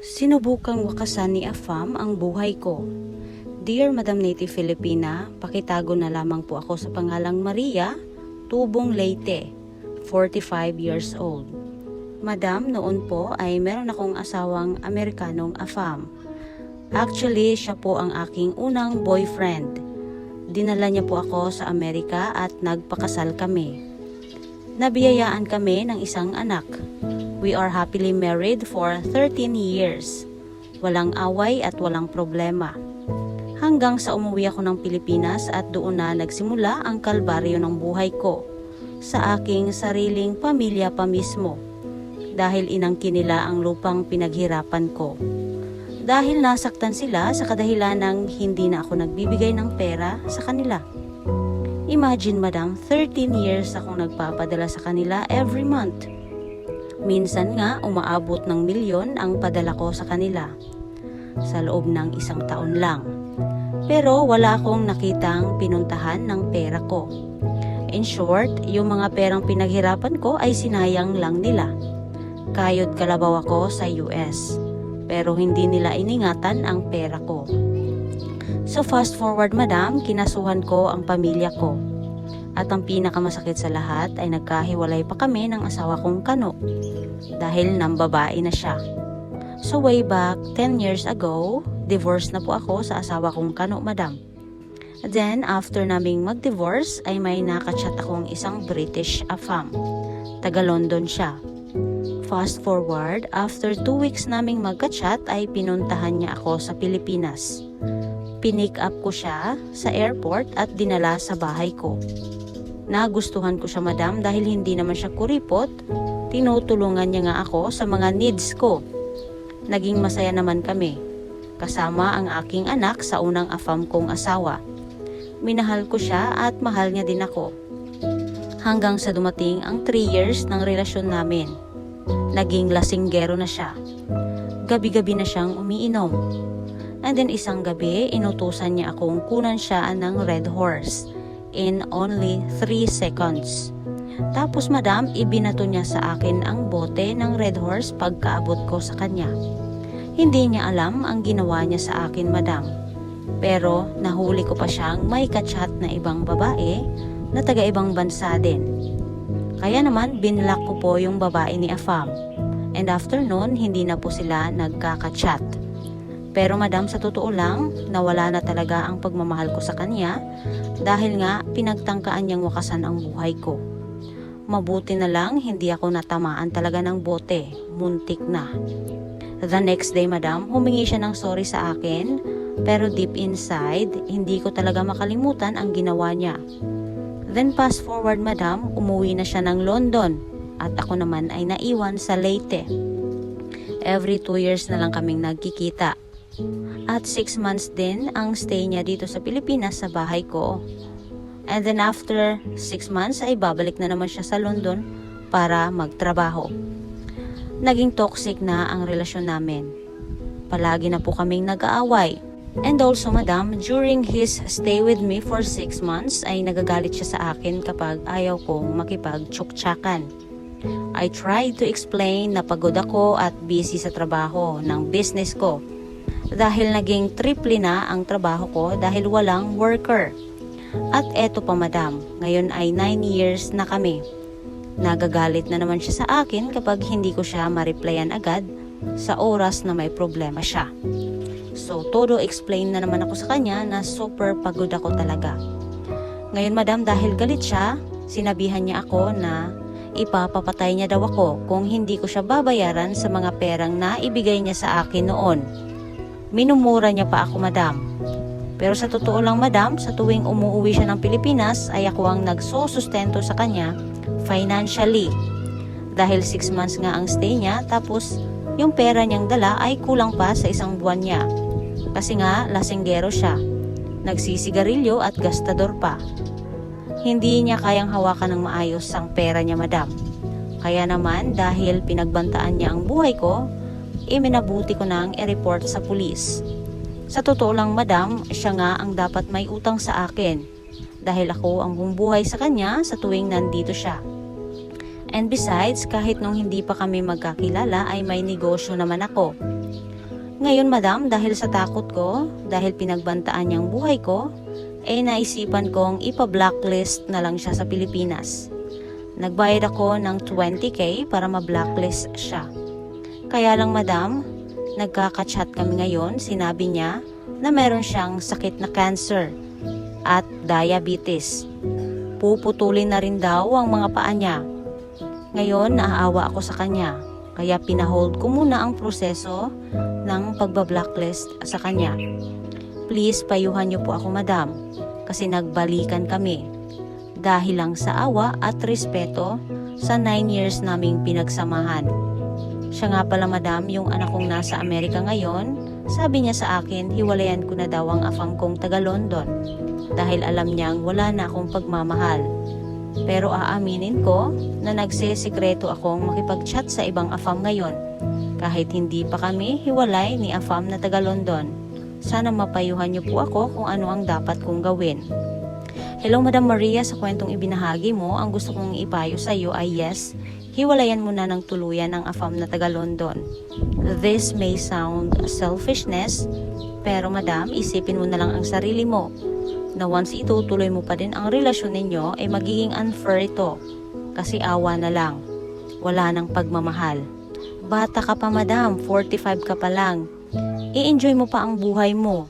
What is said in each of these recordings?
Sinubukang wakasan ni Afam ang buhay ko. Dear Madam Native Filipina, pakitago na lamang po ako sa pangalang Maria, Tubong Leyte, 45 years old. Madam, noon po ay meron akong asawang Amerikanong Afam. Actually, siya po ang aking unang boyfriend. Dinala niya po ako sa Amerika at nagpakasal kami. Nabiyayaan kami ng isang anak. We are happily married for 13 years. Walang away at walang problema. Hanggang sa umuwi ako ng Pilipinas at doon na nagsimula ang kalbaryo ng buhay ko sa aking sariling pamilya pa mismo dahil inangkin nila ang lupang pinaghirapan ko. Dahil nasaktan sila sa kadahilan ng hindi na ako nagbibigay ng pera sa kanila. Imagine madam, 13 years akong nagpapadala sa kanila every month. Minsan nga umaabot ng milyon ang padala ko sa kanila sa loob ng isang taon lang. Pero wala akong nakitang pinuntahan ng pera ko. In short, yung mga perang pinaghirapan ko ay sinayang lang nila. Kayod kalabaw ako sa US. Pero hindi nila iningatan ang pera ko. So fast forward madam, kinasuhan ko ang pamilya ko. At ang pinakamasakit sa lahat ay nagkahiwalay pa kami ng asawa kong kano dahil nang babae na siya. So way back 10 years ago, divorce na po ako sa asawa kong kano madam. Then after naming mag-divorce ay may nakachat akong isang British afam. Taga London siya. Fast forward, after 2 weeks naming magka-chat ay pinuntahan niya ako sa Pilipinas. Pinick up ko siya sa airport at dinala sa bahay ko. Nagustuhan ko siya madam dahil hindi naman siya kuripot, tinutulungan niya nga ako sa mga needs ko. Naging masaya naman kami, kasama ang aking anak sa unang afam kong asawa. Minahal ko siya at mahal niya din ako. Hanggang sa dumating ang 3 years ng relasyon namin. Naging lasinggero na siya. Gabi-gabi na siyang umiinom. And then isang gabi, inutusan niya akong kunan siya ng red horse in only 3 seconds. Tapos madam, ibinato niya sa akin ang bote ng red horse pagkaabot ko sa kanya. Hindi niya alam ang ginawa niya sa akin madam. Pero nahuli ko pa siyang may kachat na ibang babae na taga ibang bansa din. Kaya naman binlock ko po yung babae ni Afam. And after noon, hindi na po sila nagkakachat. Pero madam, sa totoo lang, nawala na talaga ang pagmamahal ko sa kanya dahil nga pinagtangkaan niyang wakasan ang buhay ko. Mabuti na lang hindi ako natamaan talaga ng bote, muntik na. The next day madam, humingi siya ng sorry sa akin pero deep inside, hindi ko talaga makalimutan ang ginawa niya. Then fast forward madam, umuwi na siya ng London at ako naman ay naiwan sa Leyte. Every two years na lang kaming nagkikita. At six months din ang stay niya dito sa Pilipinas sa bahay ko. And then after six months ay babalik na naman siya sa London para magtrabaho. Naging toxic na ang relasyon namin. Palagi na po kaming nag-aaway. And also, madam, during his stay with me for 6 months ay nagagalit siya sa akin kapag ayaw kong makipag-tsuktsakan. I tried to explain na pagod ako at busy sa trabaho ng business ko dahil naging triple na ang trabaho ko dahil walang worker. At eto pa madam, ngayon ay 9 years na kami. Nagagalit na naman siya sa akin kapag hindi ko siya ma-replyan agad sa oras na may problema siya. So, todo explain na naman ako sa kanya na super pagod ako talaga. Ngayon madam, dahil galit siya, sinabihan niya ako na ipapapatay niya daw ako kung hindi ko siya babayaran sa mga perang na ibigay niya sa akin noon. Minumura niya pa ako madam. Pero sa totoo lang madam, sa tuwing umuwi siya ng Pilipinas ay ako ang nagsusustento sa kanya financially. Dahil 6 months nga ang stay niya tapos yung pera niyang dala ay kulang pa sa isang buwan niya. Kasi nga lasinggero siya. Nagsisigarilyo at gastador pa. Hindi niya kayang hawakan ng maayos ang pera niya madam. Kaya naman dahil pinagbantaan niya ang buhay ko, iminabuti ko nang i-report sa pulis. Sa totoo lang madam, siya nga ang dapat may utang sa akin dahil ako ang bumbuhay sa kanya sa tuwing nandito siya. And besides, kahit nung hindi pa kami magkakilala ay may negosyo naman ako. Ngayon, madam, dahil sa takot ko, dahil pinagbantaan niyang buhay ko, eh naisipan kong ipa-blacklist na lang siya sa Pilipinas. Nagbayad ako ng 20k para ma-blacklist siya. Kaya lang, madam, nagkaka-chat kami ngayon, sinabi niya na meron siyang sakit na cancer at diabetes. Puputulin na rin daw ang mga paa niya. Ngayon, naaawa ako sa kanya. Kaya pinahold ko muna ang proseso ng pagbablacklist sa kanya. Please, payuhan niyo po ako, madam. Kasi nagbalikan kami. Dahil lang sa awa at respeto sa 9 years naming pinagsamahan. Siya nga pala, madam, yung anak kong nasa Amerika ngayon, sabi niya sa akin, hiwalayan ko na daw ang afam kong taga London. Dahil alam niyang wala na akong pagmamahal. Pero aaminin ko na nagsesikreto akong makipag-chat sa ibang afam ngayon. Kahit hindi pa kami hiwalay ni afam na taga London. Sana mapayuhan niyo po ako kung ano ang dapat kong gawin. Hello Madam Maria, sa kwentong ibinahagi mo, ang gusto kong ipayo sa iyo ay yes, hiwalayan mo na ng tuluyan ang afam na taga London. This may sound selfishness, pero madam, isipin mo na lang ang sarili mo na once itutuloy mo pa din ang relasyon ninyo ay magiging unfair ito kasi awa na lang. Wala nang pagmamahal. Bata ka pa madam, 45 ka pa lang. I-enjoy mo pa ang buhay mo.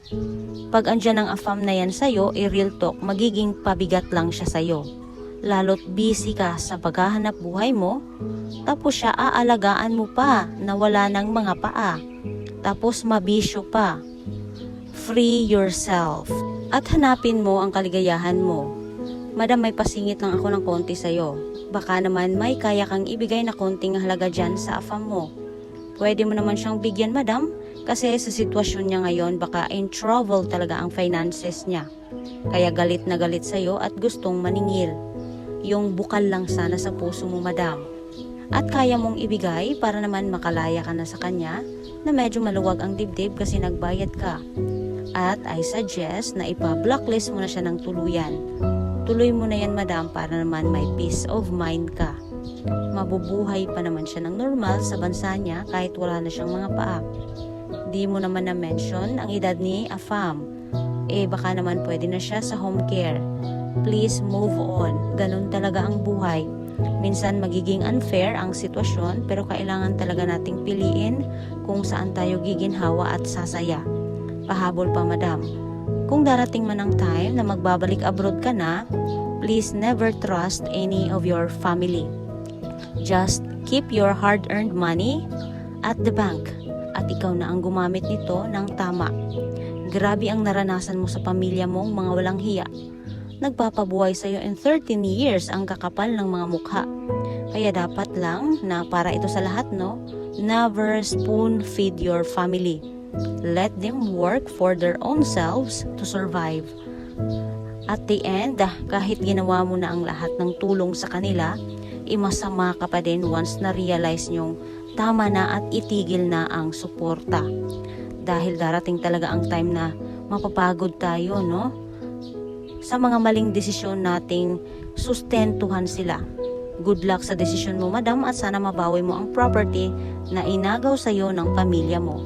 Pag andyan ang afam na yan sa'yo, i-real talk, magiging pabigat lang siya sa'yo. Lalo't busy ka sa paghahanap buhay mo, tapos siya aalagaan mo pa na wala ng mga paa. Tapos mabisyo pa. Free yourself. At hanapin mo ang kaligayahan mo. Madam, may pasingit lang ako ng konti sa'yo. Baka naman may kaya kang ibigay na konting halaga dyan sa afam mo. Pwede mo naman siyang bigyan, madam, kasi sa sitwasyon niya ngayon, baka in trouble talaga ang finances niya. Kaya galit na galit sa'yo at gustong maningil. Yung bukal lang sana sa puso mo, madam. At kaya mong ibigay para naman makalaya ka na sa kanya na medyo maluwag ang dibdib kasi nagbayad ka. At I suggest na ipa-blacklist mo na siya ng tuluyan. Tuloy mo na yan, madam, para naman may peace of mind ka. Mabubuhay pa naman siya ng normal sa bansa niya kahit wala na siyang mga paa. Di mo naman na-mention ang edad ni Afam. Eh, baka naman pwede na siya sa home care. Please move on. Ganun talaga ang buhay. Minsan magiging unfair ang sitwasyon pero kailangan talaga nating piliin kung saan tayo giginhawa at sasaya. Pahabol pa madam. Kung darating man ang time na magbabalik abroad ka na, please never trust any of your family. Just keep your hard-earned money at the bank at ikaw na ang gumamit nito ng tama. Grabe ang naranasan mo sa pamilya mong mga walang hiya. Nagpapabuhay sa iyo in 13 years ang kakapal ng mga mukha. Kaya dapat lang na para ito sa lahat no, never spoon feed your family. Let them work for their own selves to survive. At the end, ah, kahit ginawa mo na ang lahat ng tulong sa kanila, imasama ka pa din once na-realize nyong tama na at itigil na ang suporta. Dahil darating talaga ang time na mapapagod tayo, no? Sa mga maling desisyon nating sustentuhan sila. Good luck sa desisyon mo, madam, at sana mabawi mo ang property na inagaw sa iyo ng pamilya mo.